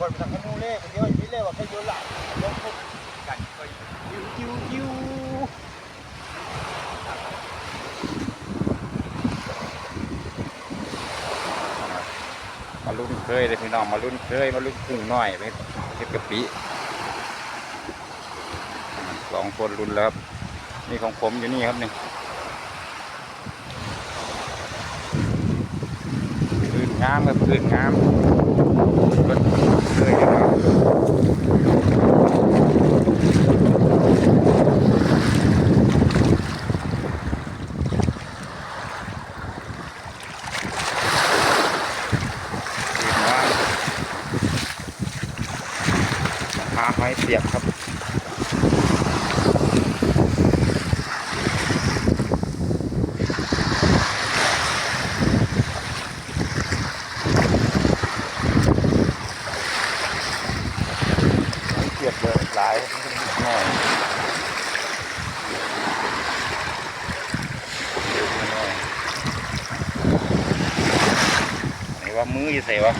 คนทางขนูเล่คนเดียวอย่างนี้เล่ว่าแค่โยนหลังลงปุ๊บกันก็ยิวยิวยิวมาลุ้นเคยเลยพี่น้องมาลุ้นเคยมาลุ้นกุ้งน้อยไปเก็บกะปิสองคนลุ้นแล้วครับนี่ของผมอยู่นี่ครับนี่คืนงามครับคืนงาม เบิ่งเคยอยู่ครับคืนงามหาไม้เสียบครับ เกียบเลยหลายหน่อยไหนว่ามื ออยู่ใส่วะ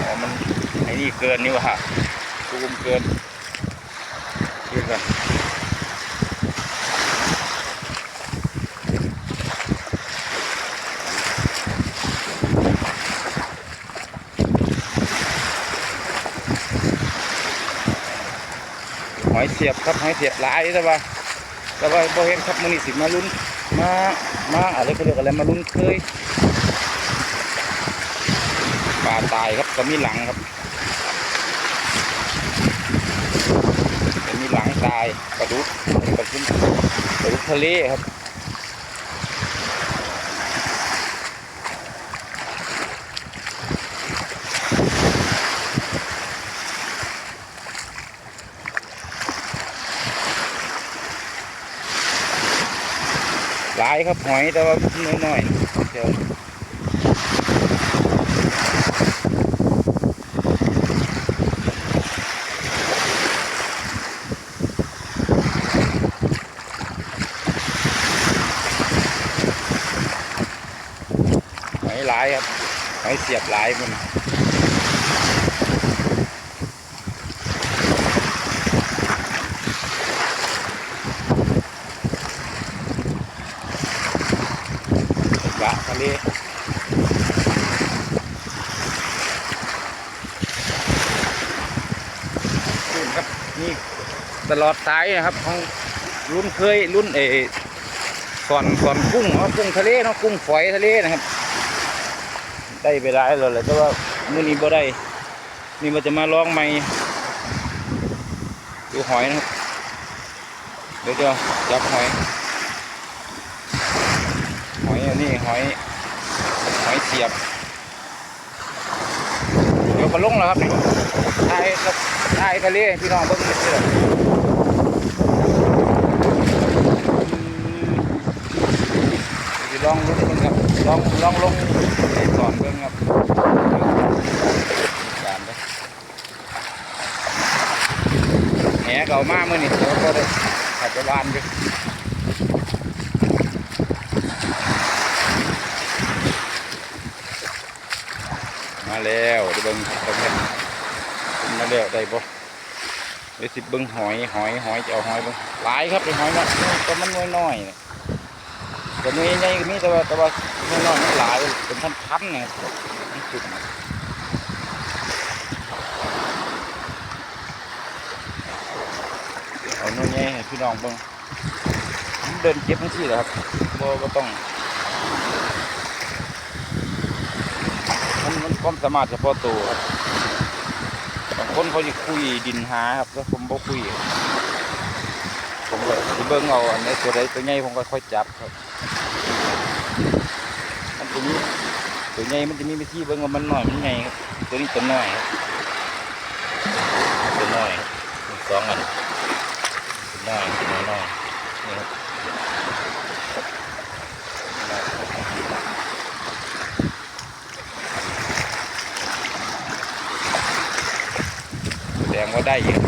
อ๋อมันไอ้นี่เกินนี่วะตูมเกินขึ้นกันหอยเสียบครับหอยเสียบหลายแต่ว่าแต่ว่าโบเห็นครับมือนี่สิมาลุ้นมามาอะไรก็เรียกอะไรมาลุ้นเคย ปลาตายครับก็มีหลังครับมีหลังตายปลาดุกปลาดุกปลาดุกทะเลครับหลายครับหอยแต่ว่าน้อยๆเดี๋ยว หอยหลายครับหอยเสียบหลายมันปลาทะเลนี่ครับนี่ตลอดสายนะครับของรุ่นเคยรุ่นเออก่อนก่อนกุ้งเนาะกุ้งทะเลเนาะกุ้งฝอยทะเลนะครับ ได้ไปหลายแล้วแหละแต่ว่ามื้อนี้บ่ได้นี่มันจะมาลองใหม่ดูหอยนะครับเดี๋ยวจะจับหอย หอยอันนี้หอยหอยเสียบ เดี๋ยวก็ลงแล้วครับนี่ทายไทายทะเลพี่น้องเบิ่งเดียวอืมลองลุ้นเบิ่งครับ ลองลองลงไปสอนเบิ่งครับการเด้อแหเก่ามากมื่อนี่เดี๋ยวก็ได้ขับไปบ้านอยู่มาแล้วได้เบิ่งครับมาแล้วได้บ่ได้สิบเบิ่งหอยหอยหอยจะเอาหอยเบิ่งหลายครับเป็นหอยเนาะแต่มันน้อยๆเนี่ย แต่เนื้อใหญ่ก็มีแต่ว่าแต่ว่าน้อยๆมันหลายเป็นพันๆเนี่ยมันสุดเอาเนื้อใหญ่ให้พี่น้องเบิ่งเดินเก็บทั้งที่แหละครับบ่บ่ต้องมันมันความสามารถเฉพาะตัวครับบางคนเขาจะคุยดินหาครับแล้วผมบ่คุย บิ่งเอาอันไหนตัวใดตัวใหญ่ผมก็ค่อยจับครับมันตัวนี้ตัวใหญ่มันจะมีวิธีเบิ่งว่ามันหน้อยมันใหญ่ครับตัวนี้ตัวน้อยครับตัวน้อยครับสองอันตัวน้อยตัวน้อยนี่ครับแสดงว่าได้เยอะ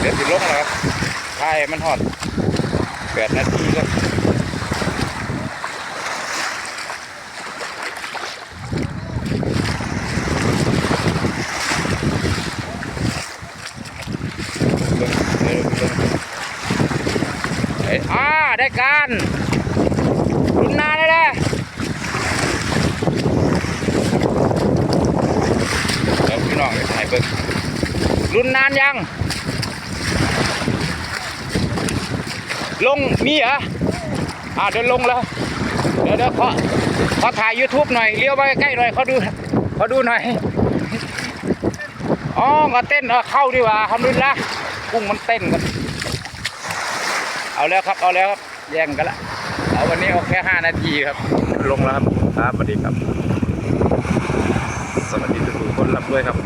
เดี๋ยวสิลงแล้วครับให้มันหอด แปดนาทีครับอ่าได้การลุ้นนานเลยแล้วพี่น้องไะถ่ายเบิ้งลุ้นนานยัง ลงมีเหรออ่าเดี๋ยวลงแล้วเดี๋ยวเดี๋ยวขอขอถ่าย YouTube หน่อยเลี้ยวไปใกล้หน่อยเขาดูเขาดูหน่อยอ๋อก็เต้นเข้าดีกว่าทำดุนละกุ้งมันเต้นกันเอาแล้วครับเอาแล้วครับแย่งกันละเอาวันนี้เอาแค่ห้านาทีครับ ลงแล้วครับครับสวัสดีครับ สวัสดีทุกคนรับด้วยครับ